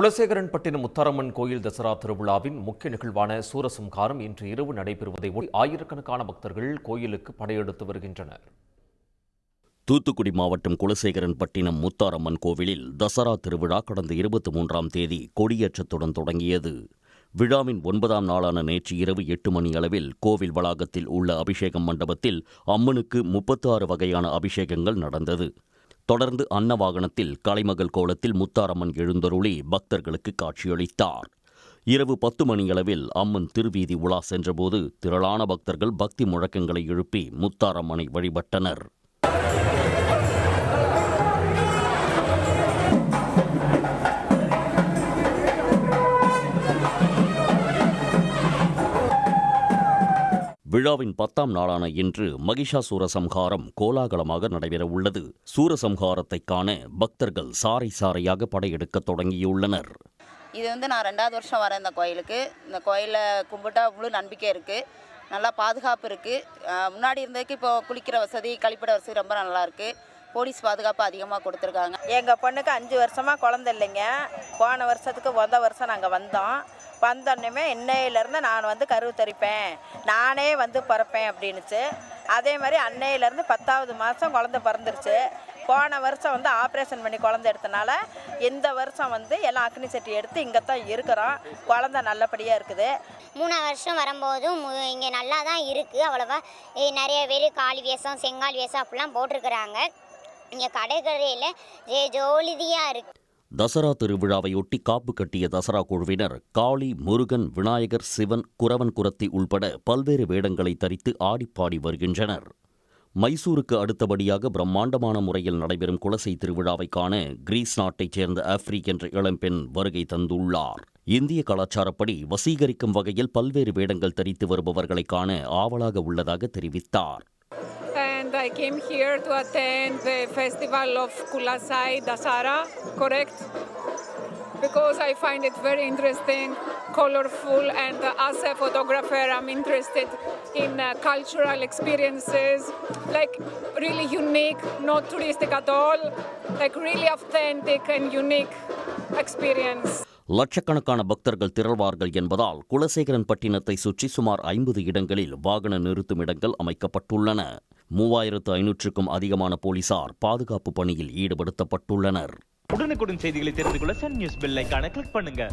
குலசேகரன்பட்டினம் முத்தாரம்மன் கோயில் தசரா திருவிழாவின் முக்கிய நிகழ்வான சூரசம்காரம் இன்று இரவு நடைபெறுவதை ஒட்டி ஆயிரக்கணக்கான பக்தர்கள் கோயிலுக்கு படையெடுத்து வருகின்றனர். தூத்துக்குடி மாவட்டம் குலசேகரன்பட்டினம் முத்தாரம்மன் கோவிலில் தசரா திருவிழா கடந்த இருபத்தி மூன்றாம் தேதி கொடியேற்றத்துடன் தொடங்கியது. விழாவின் ஒன்பதாம் நாளான நேற்று இரவு எட்டு மணி அளவில் கோவில் வளாகத்தில் உள்ள அபிஷேகம் மண்டபத்தில் அம்மனுக்கு முப்பத்தாறு வகையான அபிஷேகங்கள் நடந்தது. தொடர்ந்து அன்னவாகனத்தில் கலைமகள் கோலத்தில் முத்தாரம்மன் எழுந்தருளி பக்தர்களுக்கு காட்சியளித்தார். இரவு பத்து மணியளவில் அம்மன் திருவீதி உலா சென்றபோது திரளான பக்தர்கள் பக்தி முழக்கங்களை எழுப்பி முத்தாரம்மனை வழிபட்டனர். விழாவின் பத்தாம் நாளான இன்று மகிஷாசூர சம்ஹாரம் கோலாகலமாக நடைபெறவுள்ளது. சூரசம்ஹாரத்தைக் காண பக்தர்கள் சாறை சாறையாக படையெடுக்கத் தொடங்கியுள்ளனர். இது வந்து நான் ரெண்டாவது வருஷம் வரேன் இந்த கோயிலுக்கு. இந்த கோயிலில் கும்பிட்டா முழு நம்பிக்கை இருக்குது நல்லா பாதுகாப்பு இருக்குது முன்னாடி இருந்ததுக்கு இப்போ குளிக்கிற வசதி கழிப்பிட வசதி ரொம்ப நல்லா இருக்குது போலீஸ் பாதுகாப்பு அதிகமாக கொடுத்துருக்காங்க. எங்கள் பொண்ணுக்கு அஞ்சு வருஷமாக குழந்தை இல்லைங்க. போன வருஷத்துக்கு மொத வருஷம் நாங்கள் வந்தோம். வந்தோடனே இன்னையிலேருந்து நான் வந்து கருவு தரிப்பேன். நானே வந்து பிறப்பேன் அப்படின்னுச்சு. அதே மாதிரி அன்னையிலேருந்து பத்தாவது மாதம் குழந்தை பிறந்துருச்சு. போன வருஷம் வந்து ஆப்ரேஷன் பண்ணி குழந்தை எடுத்தனால இந்த வருஷம் வந்து எல்லாம் அக்னி சட்டி எடுத்து இங்கே தான் இருக்கிறோம். குழந்தை நல்லபடியாக இருக்குது. மூணாவது வருஷம் வரும்போதும் இங்கே நல்லா தான் இருக்குது அவ்வளோவா நிறைய பேர் காளி வேஷம் செங்கால் வேஷம் அப்படிலாம் போட்டிருக்கிறாங்க. இங்கே கடைக்கரையில் ஜோலிதியாக இருக்குது தசரா திருவிழாவையொட்டி காப்பு கட்டிய தசரா குழுவினர் காளி முருகன் விநாயகர் சிவன் குரவன் குரத்தி உள்பட பல்வேறு வேடங்களை தரித்து ஆடிப்பாடி வருகின்றனர். மைசூருக்கு அடுத்தபடியாக பிரம்மாண்டமான முறையில் நடைபெறும் குலசை திருவிழாவை காண கிரீஸ் நாட்டைச் சேர்ந்த ஆப்ரிக் என்ற இளம்பெண் வருகை தந்துள்ளார். இந்திய கலாச்சாரப்படி வசீகரிக்கும் வகையில் பல்வேறு வேடங்கள் தரித்து வருபவர்களை காண ஆவலாக உள்ளதாக தெரிவித்தார். I came here to attend the festival of Kulasai Dasara, correct? Because I find it very interesting, colorful, and as a photographer, I'm interested in uh, cultural experiences, like really unique, not touristic at all, like really authentic and unique experience. லட்சக்கணக்கான பக்தர்கள் திரள்வார்கள் என்பதால் குலசேகரன் பட்டினத்தை சுற்றி சுமார் ஐம்பது இடங்களில் வாகன நிறுத்தும் இடங்கள் அமைக்கப்பட்டுள்ளன. மூவாயிரத்து ஐநூற்றுக்கும் அதிகமான போலீசார் பாதுகாப்பு பணியில் ஈடுபடுத்தப்பட்டுள்ளனர். உடனுக்குடன் செய்திகளை தெரிந்து கொள்ள சன் நியூஸ் பெல் கிளிக் பண்ணுங்க.